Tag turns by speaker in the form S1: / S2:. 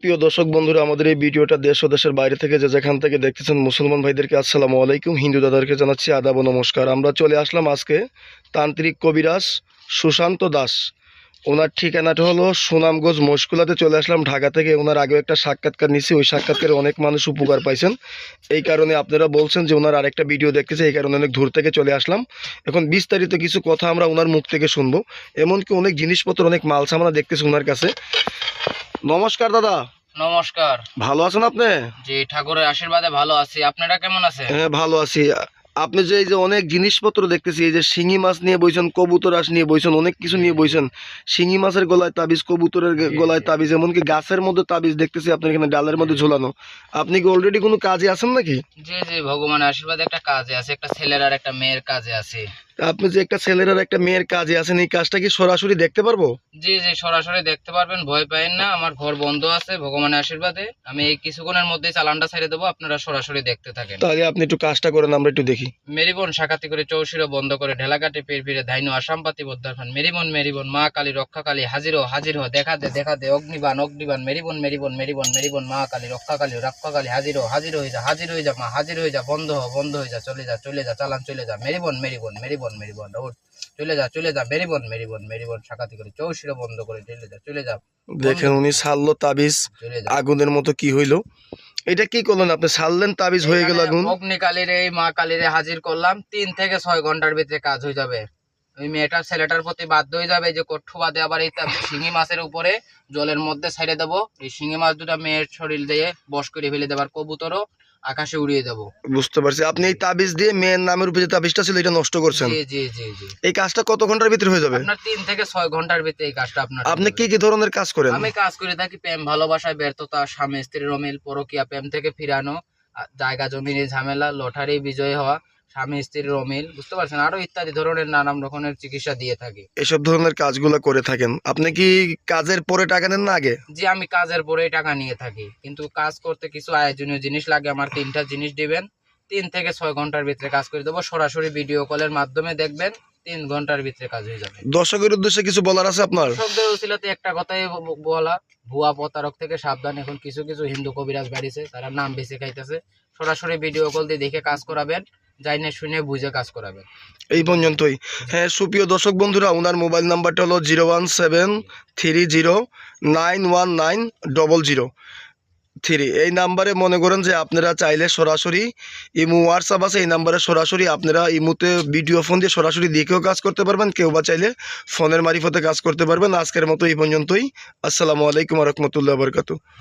S1: প্রিয় দর্শক বন্ধুরা, আমাদের এই ভিডিওটা দেশ ও দেশের বাইরে থেকে যে যেখান থেকে দেখতেছেন মুসলমান ভাইদেরকে আসসালামু আলাইকুম। হিন্দু দাদাদেরকে জানাচ্ছি আদাব নমস্কার। আমরা চলে আসলাম আজকে তান্ত্রিক কবিরাজ সুশান্ত দাস। ওনার ঠিকানাটা হলো সুনামগঞ্জ মশকুলাতে চলে আসলাম ঢাকা থেকে। ওনার আগেও একটা সাক্ষাৎকার নিচ্ছি ওই সাক্ষাৎকারে অনেক মানুষ উপকার পাইছেন। এই কারণে আপনারা বলছেন যে ওনার আরেকটা ভিডিও দেখতেছে, এই কারণে অনেক দূর থেকে চলে আসলাম। এখন বিস্তারিত কিছু কথা আমরা ওনার মুখ থেকে শুনব। এমনকি অনেক জিনিসপত্র, অনেক মাল সামানা দেখতেছি ওনার কাছে। নমস্কার দাদা।
S2: নমস্কার।
S1: ভালো আছেন আপনি?
S2: জি ঠাকুরের আশীর্বাদে ভালো আছি। আপনারা কেমন আছেন?
S1: হ্যাঁ ভালো আছি। আপনি যে এই যে অনেক জিনিসপত্র দেখতেছি এই যে শিঙি মাছ নিয়ে বইছেন কবুতর আঁশ নিয়ে বইছেন অনেক কিছু নিয়ে বইছেন শিঙি মাছের গলায় তাবিজ কবুতরের গলায় তাবিজ এমনকি গাছের মধ্যে তাবিজ দেখতেছি আপনার এখানে ডালের মধ্যে ঝোলানো। আপনি কি অলরেডি কোনো কাজে আছেন নাকি?
S2: জি জি ভগবানের আশীর্বাদে একটা কাজে আছে একটা ছেলের আর একটা মেয়ের কাজে আছে।
S1: আপনি যে একটা ছেলের আর একটা মেয়ের কাজে আছেন এই কাজটা কি সরাসরি দেখতে পারব?
S2: জি জি সরাসরি দেখতে পারবেন ভয় পাইন না। আমার ঘর বন্ধ আছে ভগবানের আশীর্বাদে। আমি এই কিছুক্ষণের মধ্যে চালানটা ছেড়ে দেবো আপনারা সরাসরি দেখতে থাকেন।
S1: তাহলে আপনি একটু কাজটা করেন আমরা একটু দেখি।
S2: মেরিবন শাখাতি করে চৌশিরো বন্ধ করে ঢেলাকাটে পের ফিরে ধাইনু আসামপাতি বদ্দার খান মেরিবন মেরিবন মা কালী রক্ষা কালী হাজির হাজির হো দেখা দে দেখা দে অগ্নিবান অগ্নিবান মেরিবন মেরিবন মেরিবন মেরিবন মা কালী রক্ষা কালী রক্ষা কালী হাজির হাজির হয়ে যা হাজির হয়ে যা মা হাজির হয়ে যা বন্ধ হ বন্ধ হয়ে যা চলে যা চলে যা চালান চলে যা। মেরিবন মেরিবন মেরিবন। মেরিবন ওঠ চলে যা চলে যা মেরিবন মেরিবন মেরিবন শাখাতি করে চৌশিরো বন্ধ করে চলে যা চলে যা।
S1: দেখেন উনি সারলো তাবিজ আগুনের মতো কি হইল? এটা কি করলেন আপনি? সারলেন তাবিজ হয়ে গেল আগুন?
S2: অগ্নিকালীর এই মা কালীরে হাজির করলাম তিন থেকে ছয় ঘণ্টার ভিতরে কাজ হয়ে যাবে। ওই মেয়েটার ছেলেটার প্রতি বাধ্য হয়ে যাবে যে কঠু বাদে আবার এই শিঙি মাছের উপরে জলের মধ্যে ছেড়ে দেবো। এই শিঙি মাছ দুটা মেয়ের শরীর দিয়ে বস করে ফেলে দেবার কবুতরও। আকাশে উড়িয়ে দেবো।
S1: বুঝতে পারছি। আপনি এই তাবিজ দিয়ে মেয়ের নামের উপরে যে তাবিজটা ছিল এটা নষ্ট করছেন।
S2: জি জি জি জি।
S1: এই কাজটা কত ঘণ্টার ভিতরে হয়ে যাবে?
S2: আপনার তিন থেকে ছয় ঘণ্টার ভিতরে এই কাজটা আপনার
S1: আপনি কি কি ধরনের কাজ করেন?
S2: আমি কাজ করে থাকি প্রেম ভালোবাসায় ব্যর্থতা স্বামী স্ত্রীর অমিল পরকিয়া প্রেম থেকে ফিরানো জায়গা জমির ঝামেলা লটারি বিজয় হওয়া স্বামী স্ত্রীর অমিল বুঝতে পারছেন? আরও ইত্যাদি ধরনের নানান রকমের চিকিৎসা দিয়ে থাকি।
S1: এসব ধরনের কাজগুলো করে থাকেন। আপনি কি কাজের পরে টাকা নেন না আগে?
S2: যে আমি কাজের পরেই টাকা নিয়ে থাকি। কিন্তু কাজ করতে কিছু আয়োজনীয় জিনিস লাগে আমার তিনটা জিনিস দিবেন। তিন থেকে ছয় ঘণ্টার ভিতরে কাজ করে দেবো। সরাসরি ভিডিও কলের মাধ্যমে দেখবেন তিন ঘণ্টার ভিতরে কাজ হয়ে যাবে।
S1: দর্শকের উদ্দেশ্যে কিছু বলার আছে আপনার?
S2: দর্শকদের উচিলাতে একটা কথাই বলা ভুয়া প্রতারক থেকে সাবধান। এখন কিছু কিছু হিন্দু কবিরাজ বাড়িছে তারা নাম বেছে খাইতেছে। সরাসরি ভিডিও কল দিয়ে দেখে কাজ করাবেন। যাইনে শুনে বুঝে কাজ করাবেন।
S1: এই পর্যন্তই। হ্যাঁ সুপ্রিয় দর্শক বন্ধুরা, ওনার মোবাইল নাম্বারটা হলো zero one seven three zero nine one nine double zero three. এই নাম্বারে মনে করেন যে আপনারা চাইলে সরাসরি ইমু, হোয়াটসঅ্যাপ আছে, এই নাম্বারে সরাসরি আপনারা ইমুতে ভিডিও, ফোন দিয়ে সরাসরি দেখেও কাজ করতে পারবেন, কেউ বা চাইলে ফোনের মারিফতে কাজ করতে পারবেন। আজকের মতো এই পর্যন্তই। আসসালামু আলাইকুম রহমতুল্লাহ বরকাতু